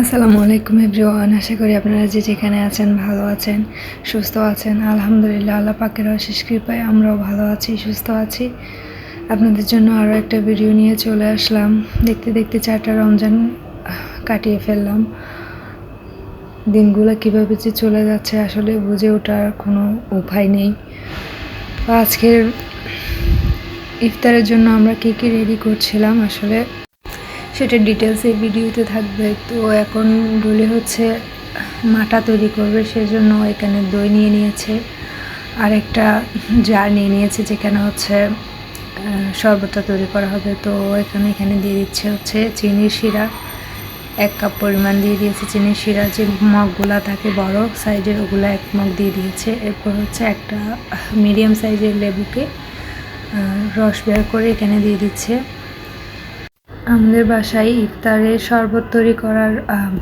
আসসালামু আলাইকুম এভরিওয়ান, আশা করি আপনারা যে যেখানে আছেন ভালো আছেন, সুস্থ আছেন। আলহামদুলিল্লাহ, আল্লাহ পাকের অশেষ কৃপায় আমরাও ভালো আছি, সুস্থ আছি। আপনাদের জন্য আরও একটা ভিডিও নিয়ে চলে আসলাম। দেখতে দেখতে চারটা রমজান কাটিয়ে ফেললাম। দিনগুলো কীভাবে যে চলে যাচ্ছে আসলে বুঝে ওঠার কোনো উপায় নেই। আজকের ইফতারের জন্য আমরা কী কী রেডি করছিলাম আসলে সেটা ডিটেলস এই ভিডিওতে থাকবে। তো এখন ডলি হচ্ছে, মাটা তৈরি করবে, সেজন্য এখানে দই নিয়ে নিয়েছে। আর একটা জার নিয়ে নিয়েছে, যেখানে হচ্ছে শরবতটা তৈরি করা হবে। তো এখানে এখানে দিয়ে দিচ্ছে হচ্ছে চিনির শিরা। এক কাপ পরিমাণ দিয়ে দিয়েছে চিনির শিরা। যে মগগুলা থাকে বড় সাইজের, ওগুলো এক মগ দিয়ে দিয়েছে। এরপর হচ্ছে একটা মিডিয়াম সাইজের লেবুকে রস বের করে এখানে দিয়ে দিচ্ছে। আমাদের বাসায় ইফতারের শরবত তৈরি করার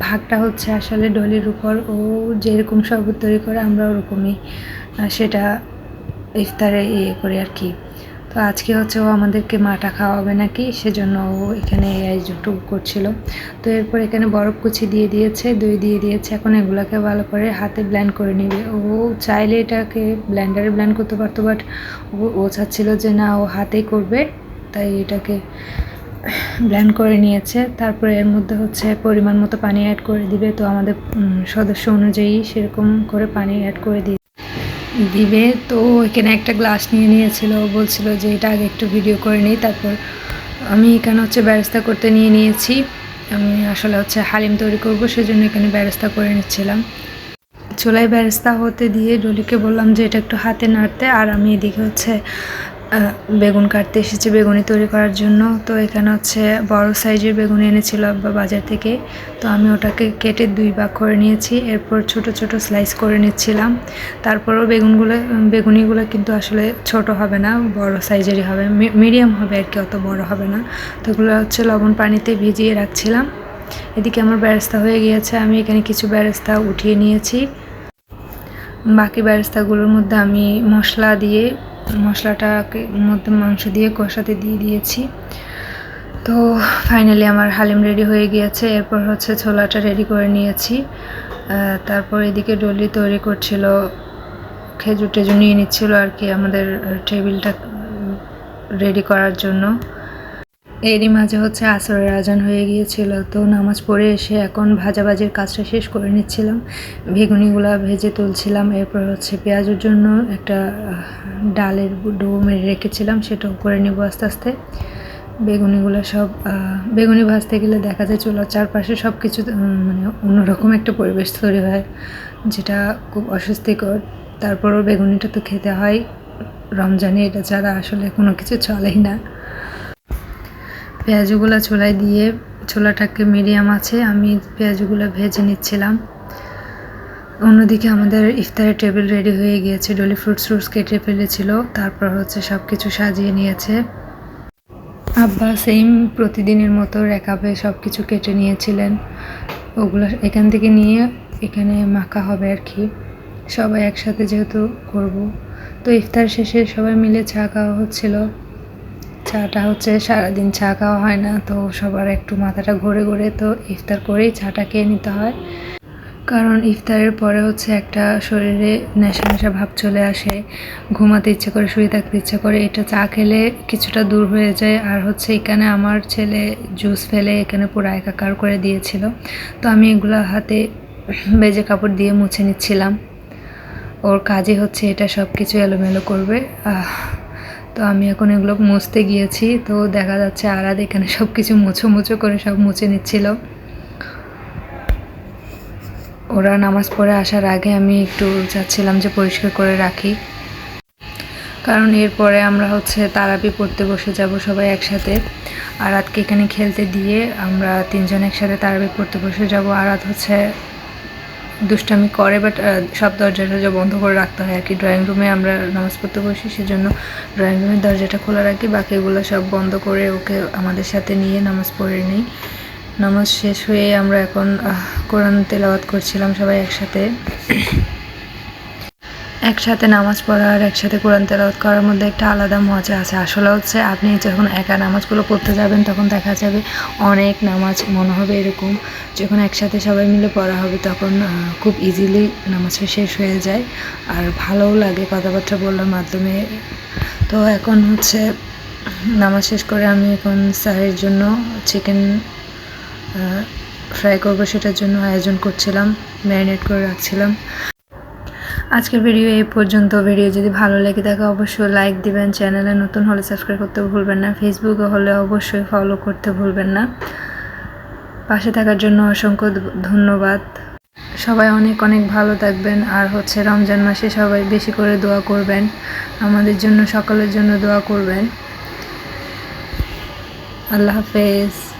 ভাগটা হচ্ছে আসলে ডলির উপর। ও যেরকম শরবত তৈরি করে, আমরা ওরকমই সেটা ইফতারে ইয়ে করি আর কি। তো আজকে হচ্ছে ও আমাদেরকে মাটা খাওয়াবে নাকি, সেজন্য ও এখানে এই আয়োজনটুকু করছিল। তো এরপর এখানে বরফ কুচি দিয়ে দিয়েছে, দই দিয়ে দিয়েছে। এখন এগুলোকে ভালো করে হাতে ব্ল্যান্ড করে নিবে। ও চাইলে এটাকে ব্ল্যান্ডারে ব্ল্যান্ড করতে পারতো বাট ও চাচ্ছিল যে না, ও হাতেই করবে। তাই এটাকে ব্ল্যান্ড করে নিয়েছে। তারপরে এর মধ্যে হচ্ছে পরিমাণ মতো পানি অ্যাড করে দিবে। তো আমাদের সদস্য অনুযায়ী সেরকম করে পানি অ্যাড করে দিয়ে দিবে। তো এখানে একটা গ্লাস নিয়ে নিয়েছিল। বলছিল যে, এটা আগে একটু ভিডিও করে নিই। তারপর আমি এখানে হচ্ছে ব্যবস্থা করতে নিয়ে নিয়েছি। আমি আসলে হচ্ছে হালিম তৈরি করব, সেজন্য এখানে ব্যবস্থা করে নিচ্ছিলাম। চুলাই ব্যবস্থা হতে দিয়ে ডলিকে বললাম যে, এটা একটু হাতে নাড়তে। আর আমি এদিকে হচ্ছে বেগুন কাটতে এসেছি, বেগুনি তৈরি করার জন্য। তো এখানে হচ্ছে বড় সাইজের বেগুন এনেছিল আব্বা বাজার থেকে। তো আমি ওটাকে কেটে দুই ভাগ করে নিয়েছি, এরপর ছোট ছোট স্লাইস করে নিচ্ছিলাম। তারপরও বেগুনগুলো, বেগুনিগুলো কিন্তু আসলে ছোট হবে না, বড় সাইজেরই হবে। মিডিয়াম হবে আর কি, অত বড় হবে না। তো ওগুলো হচ্ছে লবণ পানিতে ভিজিয়ে রাখছিলাম। এদিকে আমার ব্যবস্থা হয়ে গিয়েছে, আমি এখানে কিছু ব্যবস্থা উঠিয়ে নিয়েছি। বাকি ব্যবস্থাগুলোর মধ্যে আমি মশলা দিয়ে মশলাটাকে মধ্যে মাংস দিয়ে কষাতে দিয়ে দিয়েছি। তো ফাইনালি আমার হালিম রেডি হয়ে গিয়েছে। এরপর হচ্ছে ছোলাটা রেডি করে নিয়েছি। তারপর এদিকে ডলি তৈরি করছিল, খেজুর টেজুর নিয়ে নিচ্ছিল আর কি আমাদের টেবিলটা রেডি করার জন্য। এরই মাঝে হচ্ছে আসরের আজান হয়ে গিয়েছিল, তো নামাজ পড়ে এসে এখন ভাজাভাজির কাজটা শেষ করে নিচ্ছিলাম। বেগুনিগুলা ভেজে তুলছিলাম, এরপর হচ্ছে পেঁয়াজের জন্য একটা ডালের ডো মেরে রেখেছিলাম, সেটাও করে নিব আস্তে আস্তে। বেগুনিগুলো সব বেগুনি ভাজতে গেলে দেখা যায় চুলার চারপাশে সব কিছু মানে অন্যরকম একটা পরিবেশ তৈরি হয়, যেটা খুব অস্বস্তিকর। তারপরও বেগুনিটা তো খেতে হয়, রমজানে এটা ছাড়া আসলে কোনো কিছু চলেই না। পেঁয়াজগুলো চুলায় দিয়ে ছোলাটাকে মিডিয়াম আছে, আমি পেঁয়াজগুলো ভেজে নিচ্ছিলাম। অন্যদিকে আমাদের ইফতারের টেবিল রেডি হয়ে গিয়েছে, ডলি ফ্রুটস ফ্রুটস কেটে ফেলেছিল, তারপর হচ্ছে সব কিছু সাজিয়ে নিয়েছে। আব্বা সেম প্রতিদিনের মতো রেখাবে সব কিছু কেটে নিয়েছিলেন। ওগুলো এখান থেকে নিয়ে এখানে মাখা হবে আর কি। সবাই একসাথে যেহেতু করব। তো ইফতার শেষে সবাই মিলে চা খাওয়া হচ্ছিল। চাটা হচ্ছে সারাদিন চা খাওয়া হয় না, তো সবার একটু মাথাটা ঘুরে ঘুরে তো ইফতার করেই চাটা খেয়ে নিতে হয়। কারণ ইফতারের পরে হচ্ছে একটা শরীরে নেশা নেশা ভাব চলে আসে, ঘুমাতে ইচ্ছে করে, শুয়ে থাকতে ইচ্ছে করে, এটা চা খেলে কিছুটা দূর হয়ে যায়। আর হচ্ছে এখানে আমার ছেলে জুস ফেলে এখানে পুরো একাকার করে দিয়েছিল, তো আমি এগুলো হাতে বেজে কাপড় দিয়ে মুছে নিচ্ছিলাম। ওর কাজে হচ্ছে এটা সব কিছু এলোমেলো করবে। তো আমি এখন এগুলো মুছতে গিয়েছি, তো দেখা যাচ্ছে আরাদ এখানে সব কিছু মুছো মুছো করে সব মুছে নিচ্ছিল। ওরা নামাজ পড়ে আসার আগে আমি একটু চাচ্ছিলাম যে পরিষ্কার করে রাখি। কারণ এরপরে আমরা হচ্ছে তারাবি পড়তে বসে যাব সবাই একসাথে। আরাতকে এখানে খেলতে দিয়ে আমরা তিনজন একসাথে তারাবি পড়তে বসে যাব। আরাত হচ্ছে দুষ্টামি করে বাট সব দরজা টরজা বন্ধ করে রাখতে হয় আর কি। ড্রয়িং রুমে আমরা নামাজ পড়তে বসি, সেজন্য ড্রয়িং রুমের দরজাটা খোলা রাখি। বাকিগুলো সব বন্ধ করে ওকে আমাদের সাথে নিয়ে নামাজ পড়ে নিই। নামাজ শেষ হয়ে আমরা এখন কোরআন তেলাওয়াত করছিলাম সবাই একসাথে। একসাথে নামাজ পড়া আর একসাথে কোরআন তেলাওয়াত করার মধ্যে একটা আলাদা মজা আছে। আসলে হচ্ছে আপনি যখন একা নামাজগুলো পড়তে যাবেন, তখন দেখা যাবে অনেক নামাজ মনে হবে এরকম। যখন একসাথে সবাই মিলে পড়া হবে, তখন খুব ইজিলি নামাজটা শেষ হয়ে যায়। আর ভালোও লাগে কথাবার্তা বলার মাধ্যমে। তো এখন হচ্ছে নামাজ শেষ করে আমি এখন স্যারের জন্য চিকেন ফ্রাই করব, সেটার জন্য আয়োজন করছিলাম ম্যারিনেট করে রাখছিলাম। আজকের ভিডিও এই পর্যন্ত। ভিডিও যদি ভালো লেগে থাকে, অবশ্যই লাইক দিবেন। চ্যানেলে নতুন হলে সাবস্ক্রাইব করতে ভুলবেন না। ফেসবুকে হলে অবশ্যই ফলো করতে ভুলবেন না। পাশে থাকার জন্য অসংখ্য ধন্যবাদ। সবাই অনেক অনেক ভালো থাকবেন। আর হচ্ছে রমজান মাসে সবাই বেশি করে দোয়া করবেন। আমাদের জন্য, সকলের জন্য দোয়া করবেন। আল্লাহ হাফেজ।